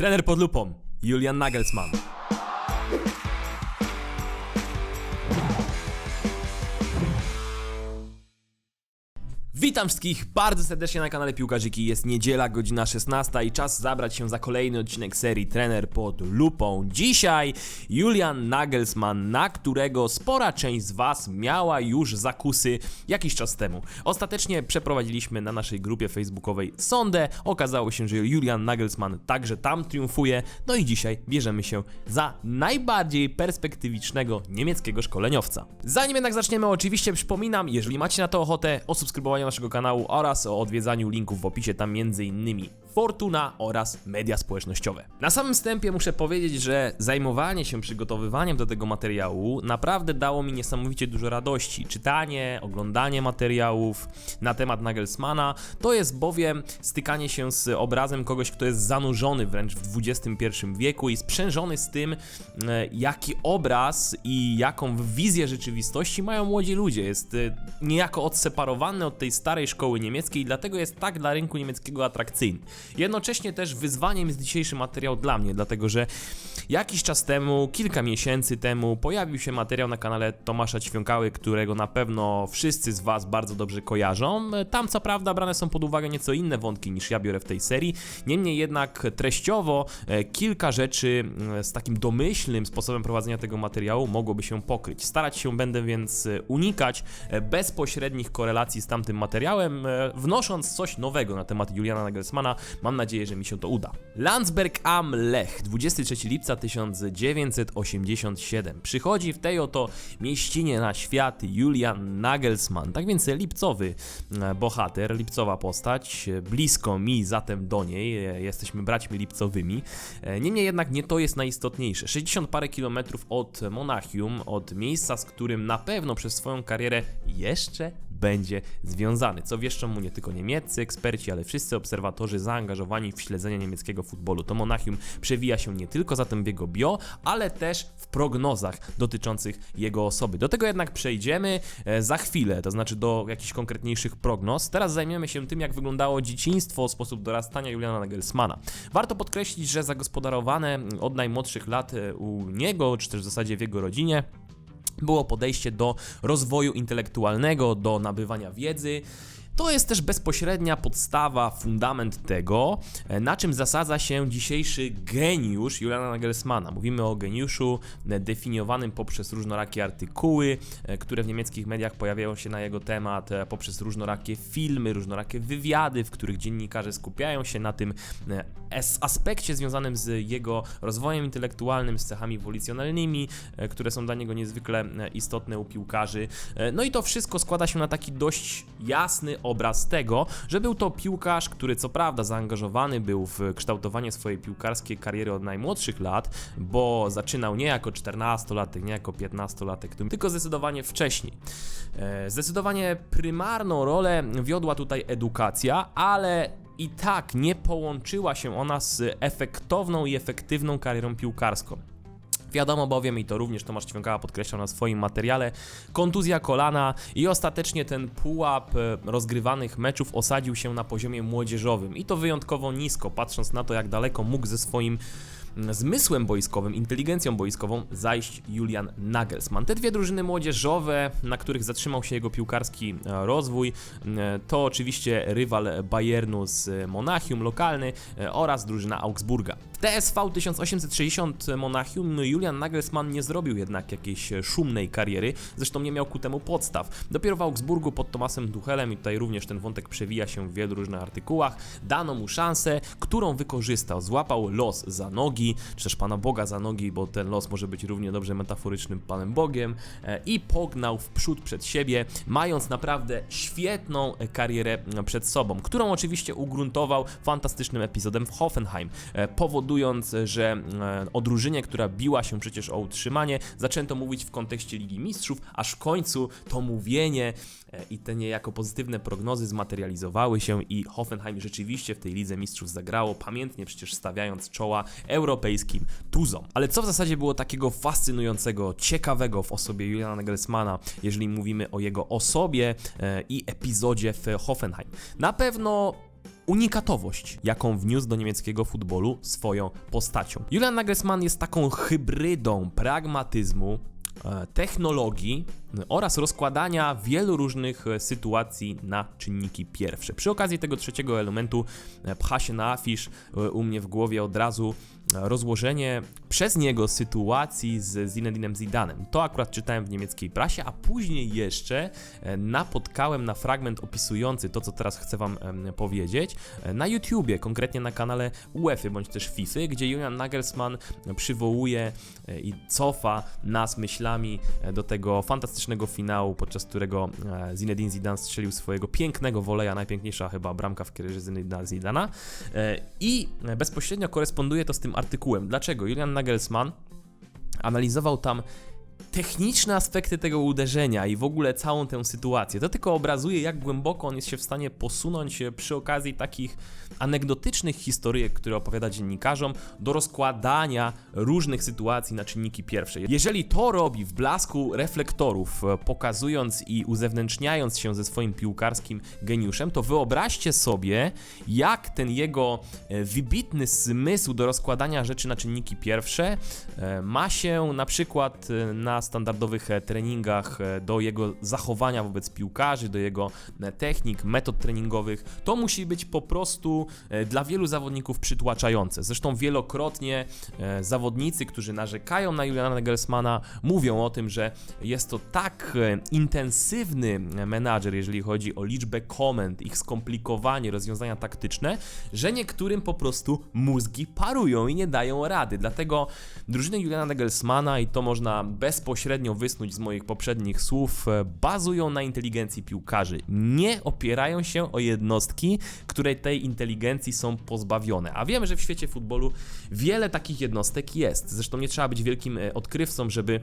Trener pod lupą, Julian Nagelsmann. Witam wszystkich bardzo serdecznie na kanale Piłkarzyki. Jest niedziela, godzina 16 i czas zabrać się za kolejny odcinek serii Trener pod lupą. Dzisiaj Julian Nagelsmann, na którego spora część z Was miała już zakusy jakiś czas temu. Ostatecznie przeprowadziliśmy na naszej grupie facebookowej sondę. Okazało się, że Julian Nagelsmann także tam triumfuje. No i dzisiaj bierzemy się za najbardziej perspektywicznego niemieckiego szkoleniowca. Zanim jednak zaczniemy, oczywiście przypominam, jeżeli macie na to ochotę, o subskrybowaniu naszego kanału oraz o odwiedzaniu linków w opisie, tam innymi Fortuna oraz media społecznościowe. Na samym wstępie muszę powiedzieć, że zajmowanie się przygotowywaniem do tego materiału naprawdę dało mi niesamowicie dużo radości. Czytanie, oglądanie materiałów na temat Nagelsmana to jest bowiem stykanie się z obrazem kogoś, kto jest zanurzony wręcz w XXI wieku i sprzężony z tym, e, jaki obraz i jaką wizję rzeczywistości mają młodzi ludzie. Jest e, niejako odseparowany od tej starej szkoły niemieckiej, dlatego jest tak dla rynku niemieckiego atrakcyjny. Jednocześnie też wyzwaniem jest dzisiejszy materiał dla mnie, dlatego że jakiś czas temu, kilka miesięcy temu, pojawił się materiał na kanale Tomasza Ćwiąkały, którego na pewno wszyscy z Was bardzo dobrze kojarzą. Tam co prawda brane są pod uwagę nieco inne wątki niż ja biorę w tej serii, niemniej jednak treściowo e, kilka rzeczy e, z takim domyślnym sposobem prowadzenia tego materiału mogłoby się pokryć. Starać się będę więc e, unikać bezpośrednich korelacji z tamtym materiałem, wnosząc coś nowego na temat Juliana Nagelsmana. Mam nadzieję, że mi się to uda. Landsberg am Lech, 23 lipca 1987. Przychodzi w tej oto mieścinie na świat Julian Nagelsmann. Tak więc lipcowy e, bohater, lipcowa postać, e, blisko mi zatem do niej, e, jesteśmy braćmi lipcowymi. Niemniej jednak nie to jest najistotniejsze. 60 parę kilometrów od Monachium, od miejsca, z którym na pewno przez swoją karierę jeszcze będzie związany. Co wieszczą mu nie tylko niemieccy eksperci, ale wszyscy obserwatorzy zaangażowani w śledzenie niemieckiego futbolu. To Monachium przewija się nie tylko zatem w jego bio, ale też w prognozach dotyczących jego osoby. Do tego jednak przejdziemy e, za chwilę, to znaczy do jakichś konkretniejszych prognoz. Teraz zajmiemy się tym, jak wyglądało dzieciństwo, sposób dorastania Juliana Nagelsmana. Warto podkreślić, że zagospodarowane od najmłodszych lat e, u niego, czy też w zasadzie w jego rodzinie, było podejście do rozwoju intelektualnego, do nabywania wiedzy. To jest też bezpośrednia podstawa, fundament tego, e, na czym zasadza się dzisiejszy geniusz Juliana Nagelsmana. Mówimy o geniuszu e, definiowanym poprzez różnorakie artykuły, e, które w niemieckich mediach pojawiają się na jego temat, poprzez różnorakie filmy, różnorakie wywiady, w których dziennikarze skupiają się na tym aspekcie związanym z jego rozwojem intelektualnym, z cechami wolicjonalnymi, które są dla niego niezwykle istotne u piłkarzy. No i to wszystko składa się na taki dość jasny obraz tego, że był to piłkarz, który co prawda zaangażowany był w kształtowanie swojej piłkarskiej kariery od najmłodszych lat, bo zaczynał nie jako 14-latek, nie jako 15-latek, tylko zdecydowanie wcześniej. E, Zdecydowanie prymarną rolę wiodła tutaj edukacja, ale i tak nie połączyła się ona z efektowną i efektywną karierą piłkarską. Wiadomo bowiem, i to również Tomasz Ćwiąkała podkreślał na swoim materiale, kontuzja kolana i ostatecznie ten pułap e, rozgrywanych meczów osadził się na poziomie młodzieżowym. I to wyjątkowo nisko, patrząc na to, jak daleko mógł ze swoim zmysłem boiskowym, inteligencją boiskową zajść Julian Nagelsmann. Te dwie drużyny młodzieżowe, na których zatrzymał się jego piłkarski e, rozwój, e, to oczywiście rywal Bayernu z Monachium lokalny e, oraz drużyna Augsburga. W TSV 1860 Monachium Julian Nagelsmann nie zrobił jednak jakiejś szumnej kariery, zresztą nie miał ku temu podstaw. Dopiero w Augsburgu pod Tomasem Tuchelem, i tutaj również ten wątek przewija się w wielu różnych artykułach, dano mu szansę, którą wykorzystał. Złapał los za nogi, czy też Pana Boga za nogi, bo ten los może być równie dobrze metaforycznym Panem Bogiem e, i pognał w przód przed siebie, mając naprawdę świetną e, karierę e, przed sobą, którą oczywiście ugruntował fantastycznym epizodem w Hoffenheim, powodując, że o drużynie, która biła się przecież o utrzymanie, zaczęto mówić w kontekście Ligi Mistrzów, aż w końcu to mówienie i te niejako pozytywne prognozy zmaterializowały się i Hoffenheim rzeczywiście w tej Lidze Mistrzów zagrało, pamiętnie przecież stawiając czoła europejskim tuzom. Ale co w zasadzie było takiego fascynującego, ciekawego w osobie Juliana Nagelsmana, jeżeli mówimy o jego osobie e, i epizodzie w Hoffenheim? Na pewno unikatowość, jaką wniósł do niemieckiego futbolu swoją postacią. Julian Nagelsmann jest taką hybrydą pragmatyzmu, e, technologii oraz rozkładania wielu różnych e, sytuacji na czynniki pierwsze. Przy okazji tego trzeciego elementu pcha się na afisz u mnie w głowie od razu rozłożenie przez niego sytuacji z Zinedinem Zidanem. To akurat czytałem w niemieckiej prasie, a później jeszcze e, napotkałem na fragment opisujący to, co teraz chcę wam powiedzieć, e, na YouTubie, konkretnie na kanale UEFA bądź też FIFA, gdzie Julian Nagelsmann przywołuje e, i cofa nas myślami do tego fantastycznego finału, podczas którego Zinedine Zidane strzelił swojego pięknego woleja, najpiękniejsza chyba bramka w karierze Zinedina Zidana i bezpośrednio koresponduje to z tym artykułem. Dlaczego? Julian Nagelsmann analizował tam techniczne aspekty tego uderzenia i w ogóle całą tę sytuację. To tylko obrazuje, jak głęboko on jest się w stanie posunąć e, przy okazji takich anegdotycznych historyjek, które opowiada dziennikarzom, do rozkładania różnych sytuacji na czynniki pierwsze. Jeżeli to robi w blasku reflektorów, e, pokazując i uzewnętrzniając się ze swoim piłkarskim geniuszem, to wyobraźcie sobie, jak ten jego e, wybitny zmysł do rozkładania rzeczy na czynniki pierwsze ma się na przykład e, na standardowych e, treningach e, do jego zachowania wobec piłkarzy, do jego e, technik, metod treningowych. To musi być po prostu dla wielu zawodników przytłaczające. Zresztą wielokrotnie zawodnicy, którzy narzekają na Juliana Nagelsmana, mówią o tym, że jest to tak intensywny menadżer, jeżeli chodzi o liczbę komend, ich skomplikowanie, rozwiązania taktyczne, że niektórym po prostu mózgi parują i nie dają rady. Dlatego drużyny Juliana Nagelsmana, i to można bezpośrednio wysnuć z moich poprzednich słów, e, bazują na inteligencji piłkarzy. Nie opierają się o jednostki, które tej inteligencji są pozbawione. A wiemy, że w świecie futbolu wiele takich jednostek jest. Zresztą nie trzeba być wielkim e, odkrywcą, żeby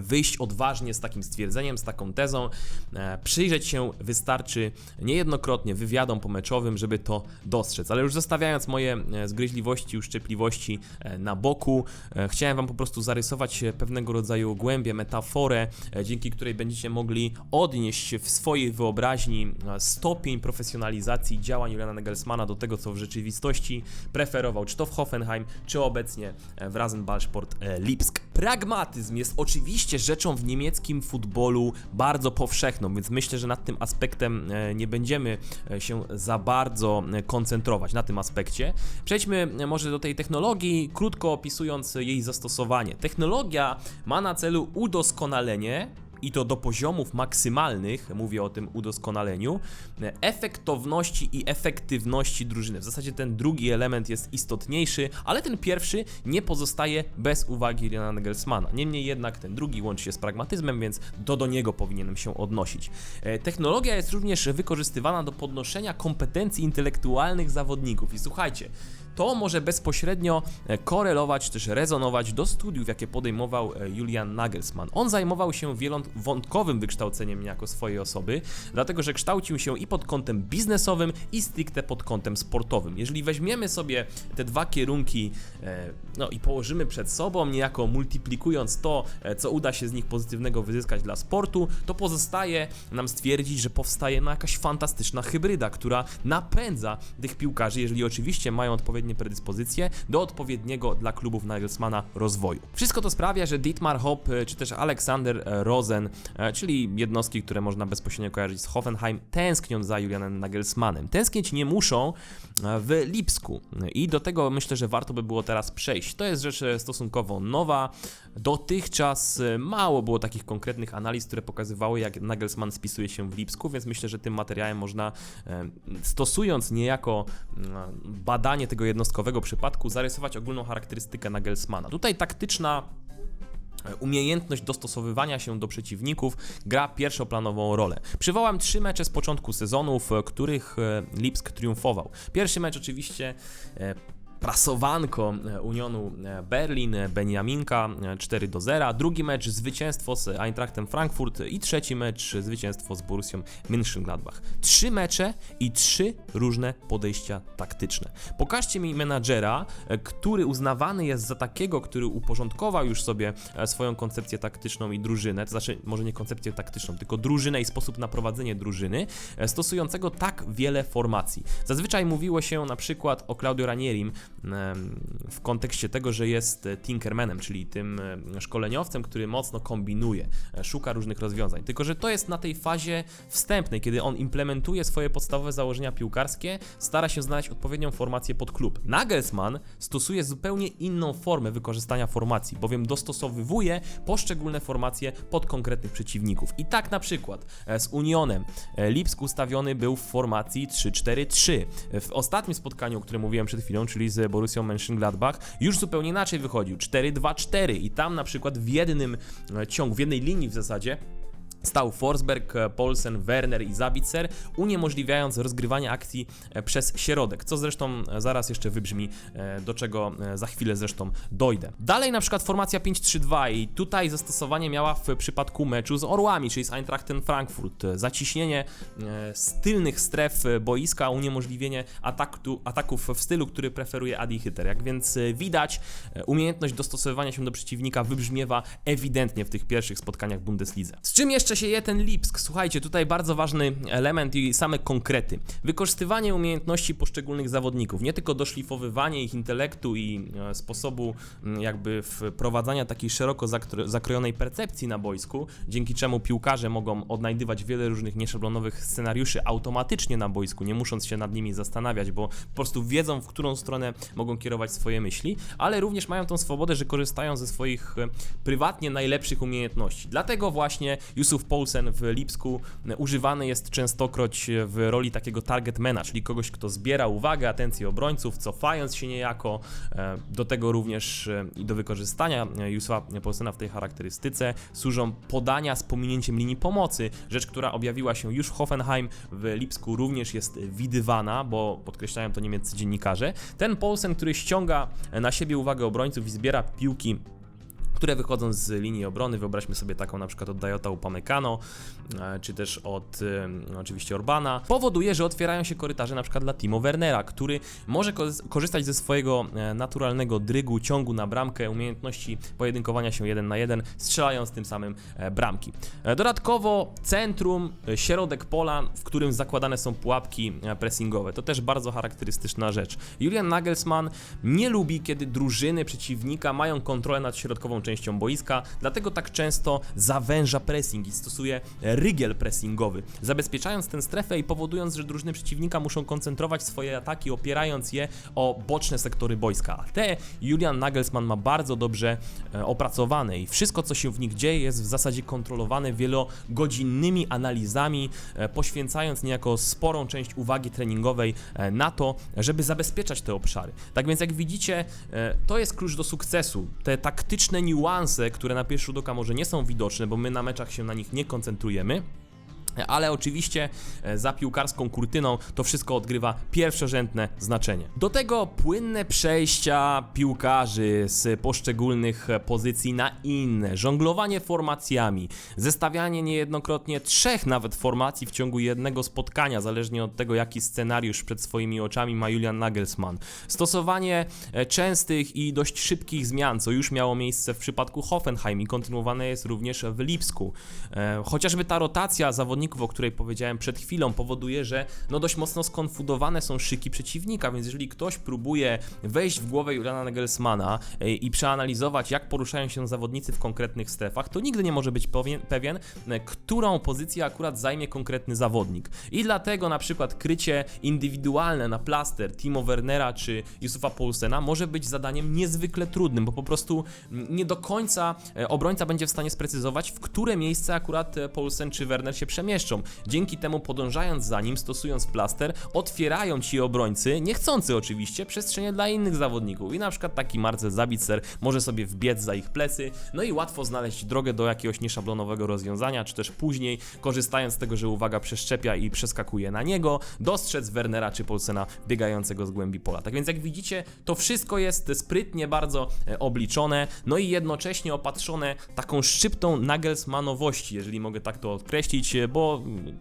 wyjść odważnie z takim stwierdzeniem, z taką tezą. E, Przyjrzeć się wystarczy niejednokrotnie wywiadom pomeczowym, żeby to dostrzec. Ale już zostawiając moje e, zgryźliwości, uszczypliwości e, na boku, e, chciałem Wam po prostu zarysować e, pewnego rodzaju głębię, metaforę, e, dzięki której będziecie mogli odnieść w swojej wyobraźni e, stopień profesjonalizacji działań Juliana Nagelsmana do tego, co w rzeczywistości preferował, czy to w Hoffenheim, czy obecnie e, w Rasenballsport e, Lipsk. Pragmatyzm jest oczywiście rzeczą w niemieckim futbolu bardzo powszechną, więc myślę, że nad tym aspektem e, nie będziemy e, się za bardzo e, koncentrować na tym aspekcie. Przejdźmy może do tej technologii, krótko opisując jej zastosowanie. Technologia ma na celu udoskonalenie i to do poziomów maksymalnych, mówię o tym udoskonaleniu, efektowności i efektywności drużyny. W zasadzie ten drugi element jest istotniejszy, ale ten pierwszy nie pozostaje bez uwagi Riana Nagelsmana. Niemniej jednak ten drugi łączy się z pragmatyzmem, więc to do niego powinienem się odnosić. E, Technologia jest również wykorzystywana do podnoszenia kompetencji intelektualnych zawodników. I słuchajcie, to może bezpośrednio e, korelować, też rezonować do studiów, jakie podejmował e, Julian Nagelsmann. On zajmował się wielowątkowym wykształceniem niejako swojej osoby, dlatego że kształcił się i pod kątem biznesowym, i stricte pod kątem sportowym. Jeżeli weźmiemy sobie te dwa kierunki e, no i położymy przed sobą, niejako multiplikując to, co uda się z nich pozytywnego wyzyskać dla sportu, to pozostaje nam stwierdzić, że powstaje no jakaś fantastyczna hybryda, która napędza tych piłkarzy, jeżeli oczywiście mają odpowiednie predyspozycje do odpowiedniego dla klubów Nagelsmana rozwoju. Wszystko to sprawia, że Dietmar Hopp e, czy też Aleksander e, Rosen, e, czyli jednostki, które można bezpośrednio kojarzyć z Hoffenheim, tęsknią za Julianem Nagelsmannem. Tęsknić nie muszą w Lipsku i do tego myślę, że warto by było teraz przejść. To jest rzecz stosunkowo nowa. Dotychczas mało było takich konkretnych analiz, które pokazywały, jak Nagelsmann spisuje się w Lipsku, więc myślę, że tym materiałem można, stosując niejako badanie tego jednostkowego przypadku, zarysować ogólną charakterystykę Nagelsmana. Tutaj taktyczna e, umiejętność dostosowywania się do przeciwników gra pierwszoplanową rolę. Przywołam trzy mecze z początku sezonu, w których e, Lipsk triumfował. Pierwszy mecz oczywiście e, prasowanko e, Unionu e, Berlin, e, Beniaminka e, 4 do 0. Drugi mecz zwycięstwo z Eintrachtem Frankfurt i trzeci mecz zwycięstwo z Borussią Mönchengladbach. Trzy mecze i trzy różne podejścia taktyczne. Pokażcie mi menadżera, który uznawany jest za takiego, który uporządkował już sobie swoją koncepcję taktyczną i drużynę, to znaczy może nie koncepcję taktyczną, tylko drużynę i sposób na prowadzenie drużyny, stosującego tak wiele formacji. Zazwyczaj mówiło się na przykład o Claudio Ranierim w kontekście tego, że jest Tinkermanem, czyli tym szkoleniowcem, który mocno kombinuje, e, szuka różnych rozwiązań. Tylko, że to jest na tej fazie wstępnej, kiedy on implementuje swoje podstawowe założenia piłkarskie, stara się znaleźć odpowiednią formację pod klub. Nagelsmann stosuje zupełnie inną formę wykorzystania formacji, bowiem dostosowywuje poszczególne formacje pod konkretnych przeciwników. I tak na przykład e, z Unionem e, Lipsk ustawiony był w formacji 3-4-3. W ostatnim spotkaniu, o którym mówiłem przed chwilą, czyli z Borussią Mönchengladbach, już zupełnie inaczej wychodził. 4-2-4 i tam na przykład w jednym e, ciągu, w jednej linii w zasadzie stał Forsberg, e, Polsen, Werner i Zabitzer, uniemożliwiając rozgrywanie akcji e, przez środek, co zresztą e, zaraz jeszcze wybrzmi, do czego za chwilę zresztą dojdę. Dalej na przykład formacja 5-3-2 i tutaj zastosowanie miała w przypadku meczu z Orłami, czyli z Eintrachtem Frankfurt. Zaciśnienie z tylnych stref boiska, uniemożliwienie ataku, ataków w stylu, który preferuje Adi Hytter. Jak więc widać, umiejętność dostosowywania się do przeciwnika wybrzmiewa ewidentnie w tych pierwszych spotkaniach w Bundeslidze. Z czym jeszcze się je ten Lipsk? Słuchajcie, tutaj bardzo ważny element i same konkrety. Wykorzystywanie umiejętności poszczególnych zawodników, nie tylko doszlifowywanie ich intelektu i e, sposobu jakby wprowadzania takiej szeroko zakro- zakrojonej percepcji na boisku, dzięki czemu piłkarze mogą odnajdywać wiele różnych nieszablonowych scenariuszy automatycznie na boisku, nie musząc się nad nimi zastanawiać, bo po prostu wiedzą, w którą stronę mogą kierować swoje myśli, ale również mają tą swobodę, że korzystają ze swoich e, prywatnie najlepszych umiejętności. Dlatego właśnie Yusuf Poulsen w Lipsku e, używany jest częstokroć w roli takiego targetmana, czyli kogoś, kto zbiera uwagę, atencję obrońców, cofając się niejako. E, Do tego również e, i do wykorzystania e, Yusufa Poulsena w tej charakterystyce służą podania z pominięciem linii pomocy, rzecz, która objawiła się już w Hoffenheim, w Lipsku również jest widywana, bo podkreślają to niemieccy dziennikarze. Ten Poulsen, który ściąga na siebie uwagę obrońców i zbiera piłki które wychodzą z linii obrony. Wyobraźmy sobie taką na przykład od Dayota Upamecano, e, czy też od e, oczywiście Orbana. Powoduje, że otwierają się korytarze na przykład dla Timo Wernera, który może ko- korzystać ze swojego e, naturalnego drygu, ciągu na bramkę, umiejętności pojedynkowania się jeden na jeden, strzelając tym samym bramki. Dodatkowo centrum, środek pola, w którym zakładane są pułapki pressingowe. To też bardzo charakterystyczna rzecz. Julian Nagelsmann nie lubi, kiedy drużyny przeciwnika mają kontrolę nad środkową częścią boiska, dlatego tak często zawęża pressing i stosuje rygiel pressingowy, zabezpieczając tę strefę i powodując, że drużyny przeciwnika muszą koncentrować swoje ataki, opierając je o boczne sektory boiska. A te Julian Nagelsmann ma bardzo dobrze e, opracowane i wszystko, co się w nich dzieje, jest w zasadzie kontrolowane wielogodzinnymi analizami, e, poświęcając niejako sporą część uwagi treningowej e, na to, żeby zabezpieczać te obszary. Tak więc, jak widzicie, to jest klucz do sukcesu. Te taktyczne niuanse, które na pierwszy rzut oka może nie są widoczne, bo my na meczach się na nich nie koncentrujemy. Ale oczywiście e, za piłkarską kurtyną to wszystko odgrywa pierwszorzędne znaczenie. Do tego płynne przejścia piłkarzy z poszczególnych pozycji na inne, żonglowanie formacjami, zestawianie niejednokrotnie trzech nawet formacji w ciągu jednego spotkania, zależnie od tego, jaki scenariusz przed swoimi oczami ma Julian Nagelsmann. Stosowanie e, częstych i dość szybkich zmian, co już miało miejsce w przypadku Hoffenheim i kontynuowane jest również w Lipsku. E, Chociażby ta rotacja zawodników, o której powiedziałem przed chwilą, powoduje, że no dość mocno skonfudowane są szyki przeciwnika, więc jeżeli ktoś próbuje wejść w głowę Juliana Nagelsmana e, i przeanalizować, jak poruszają się zawodnicy w konkretnych strefach, to nigdy nie może być pewien, e, którą pozycję akurat zajmie konkretny zawodnik. I dlatego na przykład krycie indywidualne na plaster Timo Wernera czy Yusufa Poulsena może być zadaniem niezwykle trudnym, bo po prostu nie do końca e, obrońca będzie w stanie sprecyzować, w które miejsce akurat Poulsen czy Werner się przemieszcza mieszczą. Dzięki temu podążając za nim, stosując plaster, otwierają ci obrońcy, niechcący oczywiście, przestrzenie dla innych zawodników. I na przykład taki Marcel Zabitzer może sobie wbiec za ich plecy, no i łatwo znaleźć drogę do jakiegoś nieszablonowego rozwiązania, czy też później, korzystając z tego, że uwaga przeszczepia i przeskakuje na niego, dostrzec Wernera czy Polsena biegającego z głębi pola. Tak więc jak widzicie, to wszystko jest sprytnie bardzo e, obliczone, no i jednocześnie opatrzone taką szczyptą Nagelsmanowości, jeżeli mogę tak to określić, e,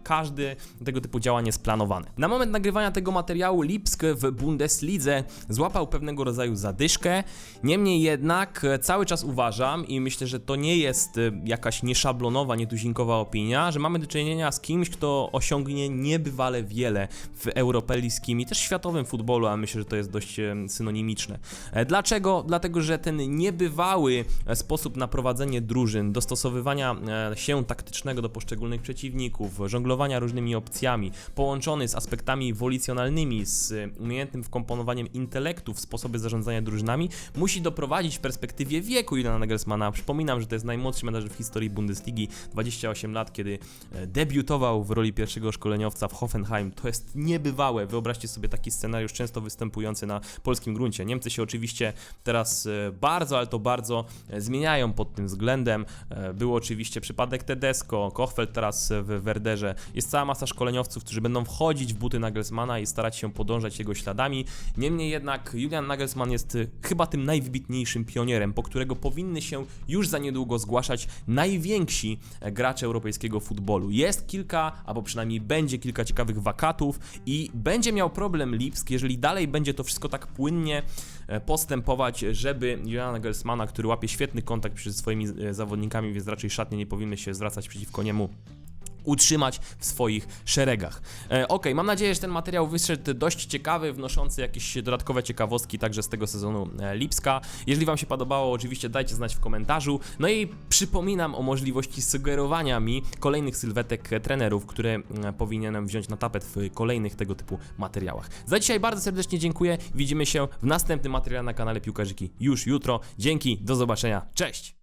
każdy tego typu działanie jest planowane. Na moment nagrywania tego materiału Lipsk w Bundeslidze złapał pewnego rodzaju zadyszkę, niemniej jednak e, cały czas uważam i myślę, że to nie jest e, jakaś nieszablonowa, nietuzinkowa opinia, że mamy do czynienia z kimś, kto osiągnie niebywale wiele w europejskim i też światowym futbolu, a myślę, że to jest dość e, synonimiczne. Dlaczego? Dlatego, że ten niebywały sposób na prowadzenie drużyn, dostosowywania się taktycznego do poszczególnych przeciwników, żonglowania różnymi opcjami, połączony z aspektami wolicjonalnymi, z umiejętnym wkomponowaniem intelektu w sposoby zarządzania drużynami, musi doprowadzić w perspektywie wieku Juliana Nagelsmana. Przypominam, że to jest najmłodszy menadżer w historii Bundesligi, 28 lat, kiedy e, debiutował w roli pierwszego szkoleniowca w Hoffenheim. To jest niebywałe. Wyobraźcie sobie taki scenariusz często występujący na polskim gruncie. Niemcy się oczywiście teraz e, bardzo, ale to bardzo e, zmieniają pod tym względem. Był oczywiście przypadek Tedesco, Kochfeld teraz w Werderze. Jest cała masa szkoleniowców, którzy będą wchodzić w buty Nagelsmana i starać się podążać jego śladami. Niemniej jednak Julian Nagelsmann jest e, chyba tym najwybitniejszym pionierem, po którego powinny się już za niedługo zgłaszać najwięksi e, gracze europejskiego futbolu. Jest kilka, albo przynajmniej będzie kilka ciekawych wakatów i będzie miał problem Lipsk, jeżeli dalej będzie to wszystko tak płynnie e, postępować, żeby Juliana Nagelsmana, który łapie świetny kontakt przy swoimi e, zawodnikami, więc raczej szatnie nie powinny się zwracać przeciwko niemu utrzymać w swoich szeregach. E, ok, mam nadzieję, że ten materiał wyszedł dość ciekawy, wnoszący jakieś dodatkowe ciekawostki także z tego sezonu e, Lipska. Jeżeli Wam się podobało, oczywiście dajcie znać w komentarzu. No i przypominam o możliwości sugerowania mi kolejnych sylwetek e, trenerów, które powinienem wziąć na tapet w kolejnych tego typu materiałach. Za dzisiaj bardzo serdecznie dziękuję. Widzimy się w następnym materiale na kanale Piłkarzyki już jutro. Dzięki, do zobaczenia. Cześć!